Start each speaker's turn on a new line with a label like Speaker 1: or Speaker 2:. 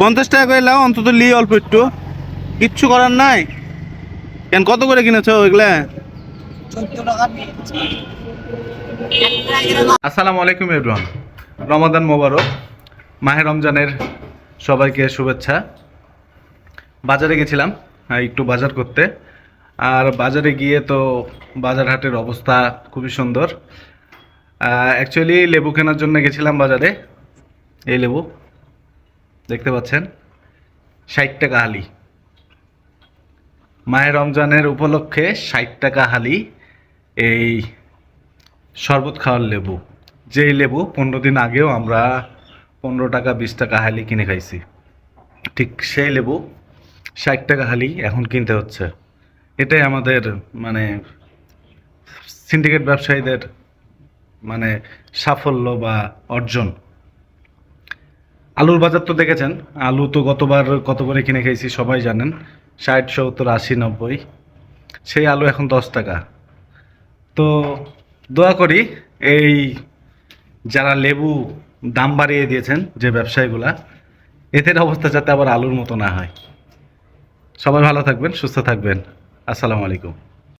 Speaker 1: পঞ্চাশ টাকা করে লাও, অন্তত লি অল্প একটু। কিচ্ছু করার নাই? কেন, কত করে কিনেছো ওইগুলা আসসালামু আলাইকুম এভরিওয়ান রমাদান মোবারক। মাহে রমজানের সবাইকে শুভেচ্ছা। বাজারে গেছিলাম একটু বাজার করতে। আর বাজারে গিয়ে তো বাজার হাটের অবস্থা খুবই সুন্দর। অ্যাকচুয়ালি লেবু কেনার জন্য গেছিলাম বাজারে। এই লেবু, দেখতে পাচ্ছেন? ষাট টাকা হালি। মাহে রমজানের উপলক্ষে ষাট টাকা হালি এই শরবত খাওয়ার লেবু। যেই লেবু পনেরো দিন আগেও আমরা পনেরো টাকা, বিশ টাকা হালি কিনে খাইছি। ঠিক সেই লেবু ষাট টাকা হালি এখন কিনতে হচ্ছে। এটাই আমাদের মানে সিন্ডিকেট ব্যবসায়ীদের মানে সাফল্য বা অর্জন। আলুর বাজার তো দেখেছেন, আলু তো গতবার কত করে কিনে খেয়েছি সবাই জানেন, ষাট, সত্তর, আশি, নব্বই, সেই আলু এখন দশ টাকা। তো দোয়া করি এই যারা লেবু দাম বাড়িয়ে দিয়েছেন যে ব্যবসায়ীগুলা, এদের অবস্থা যাতে আবার আলুর মতো না হয়। সবাই ভালো থাকবেন, সুস্থ থাকবেন। আসসালামু আলাইকুম।